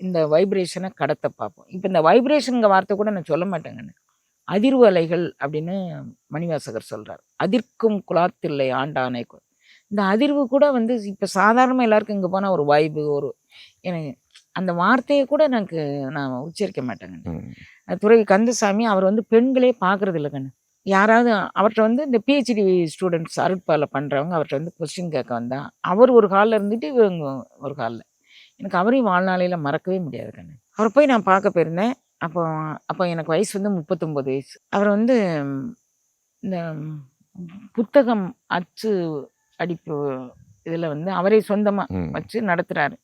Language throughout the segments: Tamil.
இந்த வைப்ரேஷனை கடத்த பார்ப்போம். இப்போ இந்த வைப்ரேஷனுங்க வார்த்தை கூட நான் சொல்ல மாட்டேங்கன்னு அதிர்வு அலைகள் அப்படின்னு மணிவாசகர் சொல்றார். அதிர்க்கும் குலாத்தில்லை ஆண்டானை கு-" இந்த அதிர்வு கூட வந்து இப்போ சாதாரணமாக எல்லாருக்கும் இங்கே போனால் ஒரு வைபு ஒரு எனக்கு அந்த வார்த்தையை கூட எனக்கு நான் உச்சரிக்க மாட்டேங்க. துறை கந்தசாமி அவர் வந்து பெண்களே பார்க்கறது இல்லை கண்ணு யாராவது அவர்கிட்ட வந்து இந்த பிஹெச்டி ஸ்டூடெண்ட்ஸ் அருட்பால பண்ணுறவங்க அவர்கிட்ட வந்து கொஸ்டின் கேட்க வந்தா அவர் ஒரு காலில் இருந்துட்டு இவங்க ஒரு காலில். எனக்கு அவரையும் வாழ்நாளையில் மறக்கவே முடியாது கண்ணு. அவரை போய் நான் பார்க்க போயிருந்தேன். அப்போ அப்போ எனக்கு வயசு வந்து முப்பத்தொம்போது வயசு. அவர் வந்து இந்த புத்தகம் அச்சு அடிப்பு இதில் வந்து அவரே சொந்தமாக. வச்சு நடத்துகிறாரு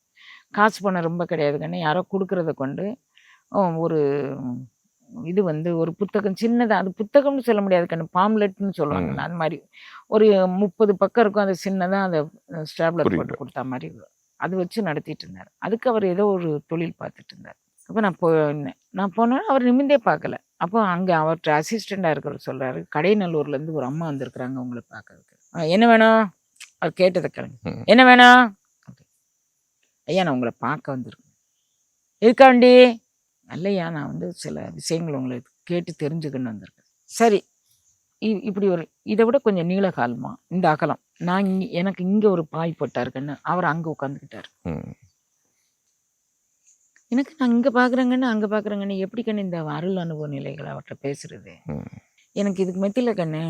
காசு பணம் ரொம்ப கிடையாது கண்ணு. யாரோ கொடுக்கறத கொண்டு ஒரு இது வந்து ஒரு புத்தகம் சின்னதாக அது புத்தகம்னு சொல்ல முடியாது கண்ணு. பாம்லெட்னு சொல்லுவாங்கல்ல அது மாதிரி. ஒரு முப்பது பக்கம் இருக்கும் அது சின்னதாக அதை ஸ்டாப்லர். போட்டு கொடுத்தா மாதிரி. அது வச்சு நடத்திட்டு இருந்தார் அதுக்கு அவர் ஏதோ ஒரு தொழில் பார்த்துட்டு இருந்தார் அப்போ நான் போனேன் நான் போனேன் அவர் நிமிந்தே பார்க்கல. அப்போ அங்கே அவர்கிட்ட அசிஸ்டண்டாக இருக்கிறவர் சொல்கிறாரு கடைநல்லூர்லேருந்து ஒரு அம்மா வந்திருக்கிறாங்க உங்களை பார்க்கறதுக்கு. "ஆ, என்ன வேணும்? அவர் கேட்டதை ம். என்ன வேணும். ஐயா நான் உங்களை பார்க்க வந்திருக்கேன். இருக்காண்டி நல்லையா நான் வந்து சில விஷயங்கள் உங்களை கேட்டு தெரிஞ்சுக்கணும்னு வந்திருக்கேன். சரி இ- இப்படி ஒரு இதை விட கொஞ்சம் நீள காலமா? இந்த அகலம். நான் இங்க எனக்கு இங்கே ஒரு பாய் போட்டாருக்கன்னு அவர் அங்கே உட்காந்துக்கிட்டார். எனக்கு நான் இங்கே பார்க்குறேங்கன்னு அங்கே பார்க்குறேங்கன்னு எப்படி கண்ணு இந்த அருள் அனுபவ நிலைகளை அவர்கிட்ட பேசுறது. எனக்கு இதுக்கு மத்தியில் கண்ணு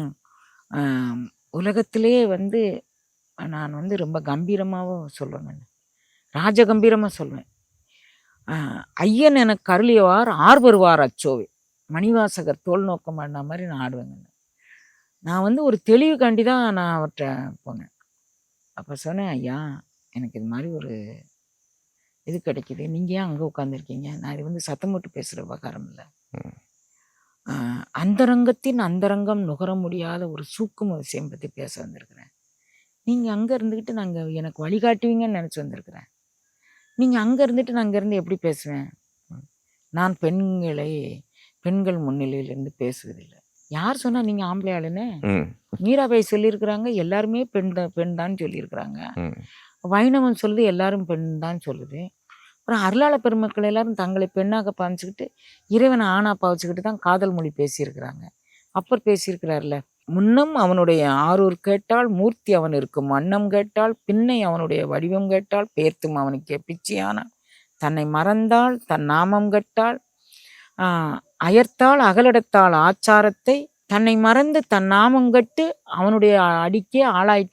உலகத்திலே வந்து நான் வந்து ரொம்ப கம்பீரமாகவும் சொல்லுவேன் கண்ணு. ராஜகம்பீரமாக சொல்லுவேன் ஐயன் எனக்கு அருளியவார் ஆர்வருவார் அச்சோவே. மணிவாசகர் தோல் நோக்கம் பண்ண மாதிரி நான் ஆடுவேன் கண்ணு. நான் வந்து ஒரு தெளிவுக்காண்டி தான் நான் அவர்கிட்ட போனேன். அப்போ சொன்னேன் ஐயா எனக்கு இது மாதிரி ஒரு இது கிடைக்குது. நீங்கள் ஏன் அங்கே உட்காந்துருக்கீங்க நான் இது வந்து சத்தம் போட்டு பேசுகிற விவகாரம் இல்லை. அந்தரங்கத்தின் அந்தரங்கம் நுகர முடியாத ஒரு சூக்கும விஷயம் பற்றி பேச வந்திருக்கிறேன். நீங்கள் அங்கே இருந்துக்கிட்டு நாங்கள் எனக்கு வழிகாட்டுவீங்கன்னு நினச்சி வந்திருக்கிறேன். நீங்கள் அங்கே இருந்துட்டு நான் அங்கேருந்து எப்படி பேசுவேன். நான் பெண்களை பெண்கள் முன்னிலையிலேருந்து பேசுவதில்லை. யார் சொன்னால் நீங்கள் ஆம்பளை ஆளுன்னு. மீராபாய் சொல்லியிருக்கிறாங்க எல்லாருமே பெண் தான் பெண் தான் சொல்லியிருக்கிறாங்க. ம். வைணவம் சொல்லுது எல்லாரும் பெண் தான் சொல்லுது. அப்புறம் அருளாள பெருமக்கள் எல்லாரும் தங்களை பெண்ணாக பாவிச்சுக்கிட்டு இறைவனை ஆணா பாவிச்சுக்கிட்டு தான் காதல் மொழி பேசியிருக்கிறாங்க. அப்பர் பேசியிருக்கிறார்ல முன்னம் அவனுடைய ஆரூர் கேட்டால் மூர்த்தி அவன் இருக்கும் வண்ணம் கேட்டால் பின்னை அவனுடைய வடிவம் கேட்டால் பேர்த்தும் அவனுக்கே பிச்சையானான். தன்னை மறந்தால் தன் நாமம் கெட்டால் ஆஹ், அயர்த்தால் அகலிடத்தால் ஆச்சாரத்தை தன்னை மறந்து தன் நாமங்கட்டு அவனுடைய அடிக்கே ஆளாயிட்டான்.